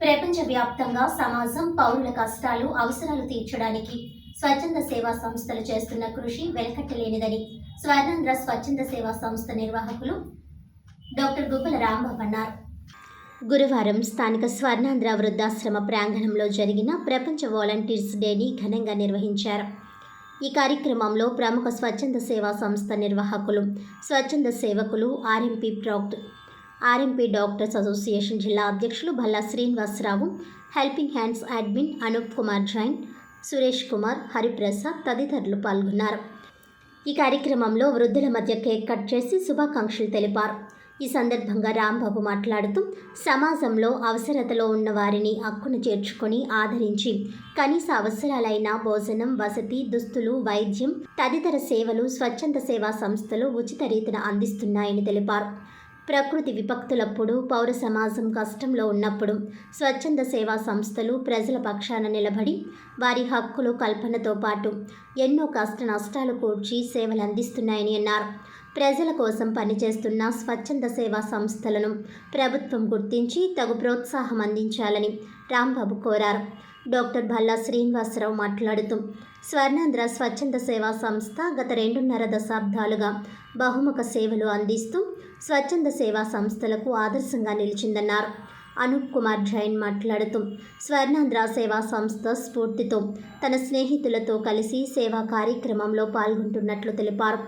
ప్రపంచవ్యాప్తంగా సమాజం పౌరుల కష్టాలు అవసరాలు తీర్చడానికి స్వచ్ఛంద సేవా సంస్థలు చేస్తున్న కృషి వెలకట్టలేనిదని స్వర్ణాంధ్ర స్వచ్ఛంద సేవా సంస్థ నిర్వాహకులు డాక్టర్ గుబ్బల రాంబాబు అన్నారు. గురువారం స్థానిక స్వర్ణాంధ్ర వృద్ధాశ్రమ ప్రాంగణంలో జరిగిన ప్రపంచ వాలంటీర్స్ డేని ఘనంగా నిర్వహించారు. ఈ కార్యక్రమంలో ప్రముఖ స్వచ్ఛంద సేవా సంస్థ నిర్వాహకులు స్వచ్ఛంద సేవకులు ఆర్ఎంపీ ప్రాక్ట్ ఆర్ఎంపీ డాక్టర్స్ అసోసియేషన్ జిల్లా అధ్యక్షులు Bhalla Srinivasa Rao helping hands admin Anoop Kumar Jain Suresh Kumar Hariprasad తదితరులు పాల్గొన్నారు. ఈ కార్యక్రమంలో వృద్ధుల మధ్య కేక్ కట్ చేసి శుభాకాంక్షలు తెలిపారు. ఈ సందర్భంగా రాంబాబు మాట్లాడుతూ సమాజంలో అవసరతలో ఉన్న వారిని హక్కును చేర్చుకొని ఆదరించి కనీస అవసరాలైన భోజనం వసతి దుస్తులు వైద్యం తదితర సేవలు స్వచ్ఛంద సేవా సంస్థలు ఉచిత రీతిన అందిస్తున్నాయని తెలిపారు. ప్రకృతి విపక్తులప్పుడు పౌర సమాజం కష్టంలో ఉన్నప్పుడు స్వచ్ఛంద సేవా సంస్థలు ప్రజల పక్షాన నిలబడి వారి హక్కులు కల్పనతో పాటు ఎన్నో కష్ట నష్టాలు కూర్చి సేవలు అందిస్తున్నాయని అన్నారు. ప్రజల కోసం పనిచేస్తున్న స్వచ్ఛంద సేవా సంస్థలను ప్రభుత్వం గుర్తించి తగు ప్రోత్సాహం అందించాలని రాంబాబు కోరారు. డాక్టర్ భల్లా శ్రీనివాసరావు మాట్లాడుతూ స్వర్ణాంధ్ర స్వచ్ఛంద సేవా సంస్థ గత రెండున్నర దశాబ్దాలుగా బహుముఖ సేవలు అందిస్తూ స్వచ్ఛంద సేవా సంస్థలకు ఆదర్శంగా నిలిచిందన్నారు. అనూప్ కుమార్ జైన్ మాట్లాడుతూ స్వర్ణాంధ్ర సేవా సంస్థ స్ఫూర్తితో తన స్నేహితులతో కలిసి సేవా కార్యక్రమంలో పాల్గొంటున్నట్లు తెలిపారు.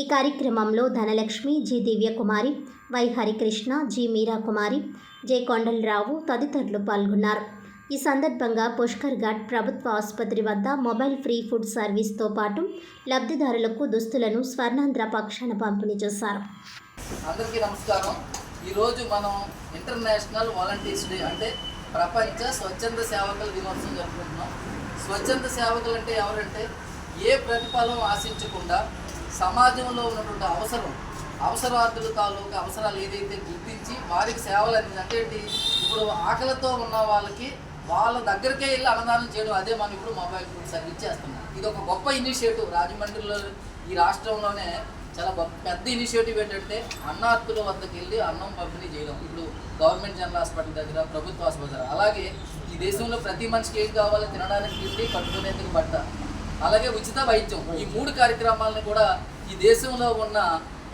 ఈ కార్యక్రమంలో Dhanalakshmi G Divyakumari Y Harikrishna G Meerakumari J Kondalarao తదితరులు పాల్గొన్నారు. ఈ సందర్భంగా పుష్కర్ ఘాట్ ప్రభుత్వ ఆసుపత్రి వద్ద మొబైల్ ఫ్రీ ఫుడ్ సర్వీస్తో పాటు లబ్ధిదారులకు దుస్తులను స్వర్ణాంధ్ర పక్షాన పంపిణీ చేశారు. అందరికీ నమస్కారం. ఈరోజు మనం ఇంటర్నేషనల్ వాలంటీర్స్ డే అంటే ప్రపంచ స్వచ్ఛంద సేవకుల దినోత్సవం జరుపుకుంటున్నాం. స్వచ్ఛంద సేవకులు అంటే ఎవరంటే ఏ ప్రతిఫలం ఆశించకుండా సమాజంలో ఉన్నటువంటి అవసరం అవసరార్థుల తాలూకు అవసరాలు ఏదైతే గుర్తించి వారికి సేవలు అంది అంటే ఇప్పుడు ఆకలితో ఉన్న వాళ్ళకి వాళ్ళ దగ్గరికే వెళ్ళి అన్నదానం చేయడం అదే మనం ఇప్పుడు మొబైల్ ఫుడ్ సర్వీస్ చేస్తున్నాం. ఇది ఒక గొప్ప ఇనిషియేటివ్. రాజమండ్రిలో ఈ రాష్ట్రంలోనే చాలా గొప్ప పెద్ద ఇనిషియేటివ్ ఏంటంటే అన్నార్థుల వద్దకు వెళ్ళి అన్నం పంపిణీ చేయడం. ఇప్పుడు గవర్నమెంట్ జనరల్ హాస్పిటల్ దగ్గర ప్రభుత్వ హాస్పిటల్ దగ్గర. అలాగే ఈ దేశంలో ప్రతి మనిషికి ఏం కావాలో తినడానికి తిండి కట్టుకునేందుకు బట్ట అలాగే ఉచిత వైద్యం. ఈ మూడు కార్యక్రమాలను కూడా ఈ దేశంలో ఉన్న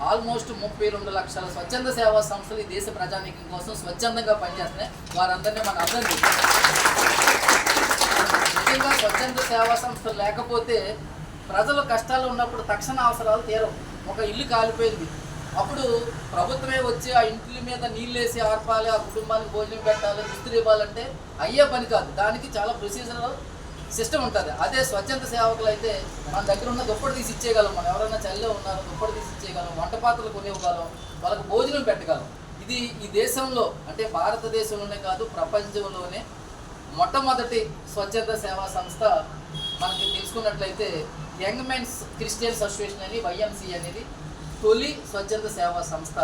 ఆల్మోస్ట్ ముప్పై రెండు లక్షల స్వచ్ఛంద సేవా సంస్థలు ఈ దేశ ప్రజానీకం కోసం స్వచ్ఛందంగా పనిచేస్తున్నాయి. వారందరినీ మనం అర్థం నిజంగా స్వచ్ఛంద సేవా సంస్థలు లేకపోతే ప్రజలు కష్టాలు ఉన్నప్పుడు తక్షణ అవసరాలు తీరవు. ఒక ఇల్లు కాలిపోయింది. అప్పుడు ప్రభుత్వమే వచ్చి ఆ ఇంటి మీద నీళ్ళేసి ఆర్పాలి ఆ కుటుంబానికి భోజనం పెట్టాలి దుస్తులు ఇవ్వాలంటే అయ్యే పని కాదు. దానికి చాలా ప్రొసీజర్ సిస్టమ్ ఉంటుంది. అదే స్వచ్ఛంద సేవకులు అయితే మన దగ్గర ఉన్న దుప్పటి తీసి ఇచ్చేయగలం మనం. ఎవరైనా చలిలో ఉన్నారో దుప్పటి తీసి ఇచ్చేయగలం వంట పాత్రలు కొనివ్వగలం వాళ్ళకు భోజనం పెట్టగలం. ఇది ఈ దేశంలో అంటే భారతదేశంలోనే కాదు ప్రపంచంలోనే మొట్టమొదటి స్వచ్ఛంద సేవా సంస్థ మనకి తెలుసుకున్నట్లయితే యంగ్ మెన్స్ క్రిస్టియన్స్ అసోసియేషన్ అని వైఎంసీ అనేది తొలి స్వచ్ఛంద సేవా సంస్థ.